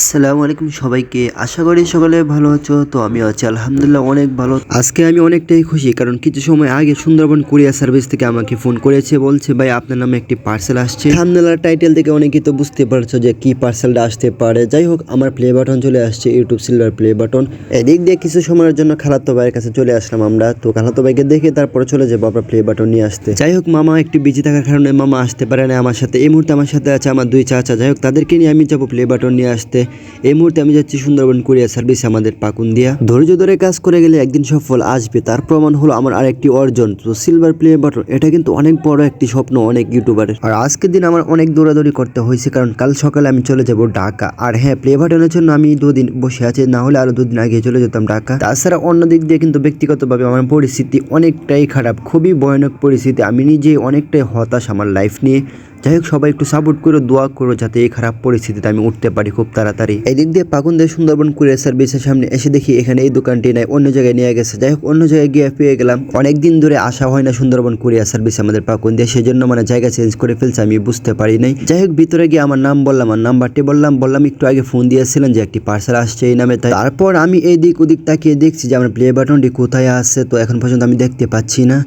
আসসালামু আলাইকুম সবাইকে। আশা করি সকলে ভালো আছো, তো আমি আছি, আলহামদুলিল্লাহ অনেক ভালো। আজকে আমি অনেকটাই খুশি, কারণ কিছু সময় আগে সুন্দরবন কুরিয়ার সার্ভিস থেকে আমাকে ফোন করেছে, বলছে, ভাই, আপনার নামে একটি পার্সেল আসছে। আলহামদুলিল্লাহ, টাইটেল থেকে অনেকেই তো বুঝতে পারছ যে কি পার্সেলটা আসতে পারে। যাই হোক, আমার প্লে বাটন চলে আসছে, ইউটিউব সিলভার প্লে বাটন। এদিক দিয়ে কিছু সময়ের জন্য খালাতো ভাইয়ের কাছে চলে আসলাম আমরা, তো খালাতো ভাইকে দেখে তারপরে চলে যাব আমরা প্লে বাটন নিয়ে আসতে। যাই হোক, মামা একটু বিজি থাকার কারণে মামা আসতে পারে না, আমার সাথে। এই মুহূর্তে আমার সাথে আছে আমার দুই চাচা। যাই হোক, তাদেরকে নিয়ে আমি যাব প্লে বাটন নিয়ে আসতে। এই মুহূর্তে আমি যাচ্ছি সুন্দরবন কুরিয়ার সার্ভিস আমাদের পাকুন দিয়া ধৈর্য ধরে কাজ করে গেলে একদিন সফল আসবে, তার প্রমাণ হলো আমার আরেকটি অর্জন। তো সিলভার প্লে বাটন এটা কিন্তু অনেক বড় একটি স্বপ্ন অনেক ইউটিউবারের আর আজকের দিন আমার অনেক দৌড়াদৌড়ি করতে হয়েছে, কারণ কাল সকালে আমি চলে যাব ঢাকা। আর হ্যাঁ প্লে বাটনের জন্য আমি দুদিন বসে আছি, না হলে আরও দুদিন আগে চলে যেতাম ঢাকা। তাছাড়া অন্য দিক দিয়ে কিন্তু ব্যক্তিগতভাবে আমার পরিস্থিতি অনেকটাই খারাপ, খুবই ভয়ানক পরিস্থিতি। আমি নিজে অনেকটাই হতাশ আমার লাইফ নিয়ে। যাই হোক, সবাই একটু সাপোর্ট করো, দোয়া করো যাতে এই খারাপ পরিস্থিতিতে আমি উঠতে পারি খুব তাড়াতাড়ি। এই দিক দিয়ে পাকুন্দের সুন্দরবন কুরিয়ার সার্ভিসের সামনে এসে দেখি এখানে এই দোকানটি নাই, অন্য জায়গায় নিয়ে গেছে। যাই হোক, অন্য জায়গায় গিয়ে পেয়ে গেলাম। অনেকদিন ধরে আসা হয় না সুন্দরবন কুরিয়ার সার্ভিস আমাদের পাকুন দিয়ে সেই জন্য মানে জায়গা চেঞ্জ করে ফেলছে, আমি বুঝতে পারি নাই। যাই হোক, ভিতরে গিয়ে আমার নাম বললাম আমার নাম্বারটি বললাম বললাম একটু আগে ফোন দিয়েছিলেন যে একটি পার্সেল আসছে এই নামে, তাই তারপর আমি এই দিক ওদিক তাকিয়ে দেখছি যে আমার প্লে বাটনটি কোথায় আসছে তো এখন পর্যন্ত আমি দেখতে পাচ্ছি না।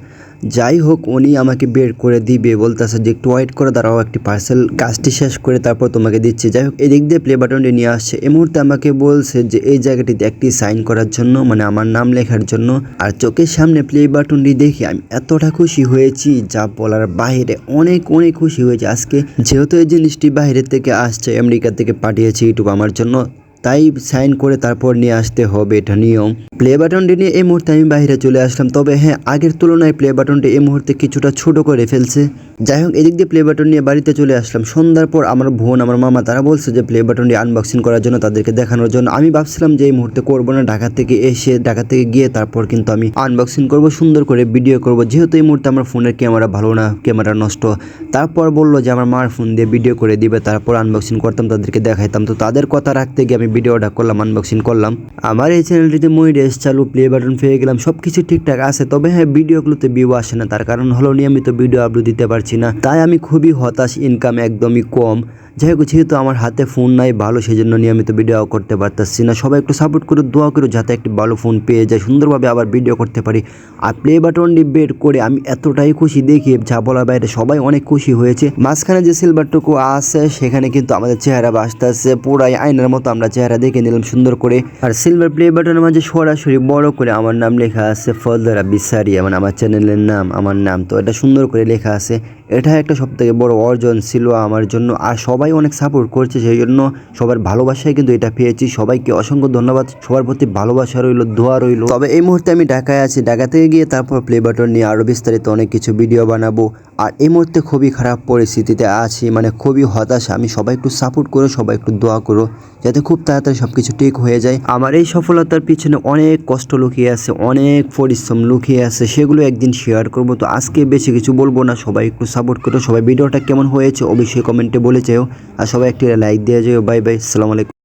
যাই হোক উনি আমাকে বের করে দিবে, বলতেছে যে একটু ওয়েট করে দাঁড়াও, একটি পার্সেল কাজটি শেষ করে তারপর তোমাকে দিচ্ছি। যাই হোক এদিক দিয়ে প্লে বাটনটি নিয়ে আসছে। এই মুহূর্তে আমাকে বলছে যে এই জায়গাটিতে একটি সাইন করার জন্য মানে আমার নাম লেখার জন্য, আর চোখের সামনে প্লে বাটনটি দেখে আমি এতটা খুশি হয়েছি, যা বলার বাইরে অনেক অনেক খুশি হয়েছে। আজকে যেহেতু এই জিনিসটি বাইরের থেকে আসছে, আমেরিকা থেকে পাঠিয়েছি ইউটিউব আমার জন্য তাই সাইন করে তারপর নিয়ে আসতে হবে এটা নিয়ম প্লে বাটনটি নিয়ে এই মুহূর্তে আমি বাইরে চলে আসলাম, তবে হ্যাঁ আগের তুলনায় প্লে বাটনটি এই মুহূর্তে কিছুটা ছোট করে ফেলছে। যাই হোক এদিক দিয়ে প্লে বাটন নিয়ে বাড়িতে চলে আসলাম। সন্ধ্যার পর আমার বোন, আমার মামা, তারা বলছে যে প্লে বাটনটি আনবক্সিং করার জন্য তাদেরকে দেখানোর জন্য। আমি ভাবছিলাম যে এই মুহূর্তে করব না, ঢাকা থেকে এসে, ঢাকা থেকে গিয়ে তারপর কিন্তু আমি আনবক্সিং করব, সুন্দর করে ভিডিও করব। যেহেতু এই মুহূর্তে আমার ফোনের ক্যামেরা ভালো না ক্যামেরা নষ্ট। তারপর বলল যে আমার মার ফোন দিয়ে ভিডিও করে দিবে, তারপর আনবক্সিং করতাম, তাদেরকে দেখাইতাম। তো তাদের কথা রাখতে গিয়ে আমি ভিডিও ভিডিওটা করলাম আনবক্সিং করলাম। আমার এই চ্যানেলটিতে মই রেস চালু প্লে বাটন পেয়ে গেলাম সব কিছু ঠিকঠাক আছে। তবে হ্যাঁ ভিডিওগুলোতে ভিউ আসে না, তার কারণ হলো নিয়মিত ভিডিও আপলোড দিতে পারছি না। তাই আমি খুবই হতাশ ইনকাম একদমই কম। যাই হোক, যেহেতু আমার হাতে ফোন নাই ভালো সেই জন্য নিয়মিত ভিডিও করতে পারতেছি না। সবাই একটু সাপোর্ট করে, দোয়া করো যাতে একটি ভালো ফোন পেয়ে যায়। সুন্দরভাবে আবার ভিডিও করতে পারি। আর প্লে বাটনটি বের করে আমি এতটাই খুশি দেখি, যা বলার বাইরে সবাই অনেক খুশি হয়েছে। মাঝখানে যে সিলভারটুকু আছে, সেখানে কিন্তু আমাদের চেহারা আছে পুরাই আয়নার মতো আমরা চেহারা দেখে নিলাম সুন্দর করে। আর সিলভার প্লে বাটনের মাঝে সরাসরি বড় করে আমার নাম লেখা আছে ফজলারা বিসারিয়া মানে আমার চ্যানেলের নাম, আমার নাম। তো এটা সুন্দর করে লেখা আছে। এটা একটা সব থেকে বড় অর্জন ছিল আমার জন্য। আর সবাই অনেক সাপোর্ট করছে, সেই জন্য সবার ভালোবাসায় কিন্তু এটা পেয়েছি। সবাইকে অসংখ্য ধন্যবাদ। সবার প্রতি ভালোবাসা রইল, দোয়া রইল। তবে এই মুহূর্তে আমি ঢাকায় আছি। ঢাকা থেকে গিয়ে তারপর প্লে বাটন নিয়ে আরও বিস্তারিত অনেক কিছু ভিডিও বানাবো। আর এই মুহূর্তে খুবই খারাপ পরিস্থিতিতে আছি মানে খুবই হতাশা। আমি সবাই একটু সাপোর্ট করো, সবাই একটু দোয়া করো, যাতে খুব তাড়াতাড়ি সব কিছু ঠিক হয়ে যায়। আমার এই সফলতার পিছনে অনেক কষ্ট লুকিয়ে আছে, অনেক পরিশ্রম লুকিয়ে আছে, সেগুলো একদিন শেয়ার করব। তো আজকে বেশি কিছু বলব না, সবাই একটু সাপোর্ট করো। সবাই ভিডিওটা কেমন হয়েছে অবশ্যই কমেন্টে বলে চাও আর সবাই একটি লাইক দিয়ে যাও। Bye bye. সালাম আলাইকুম।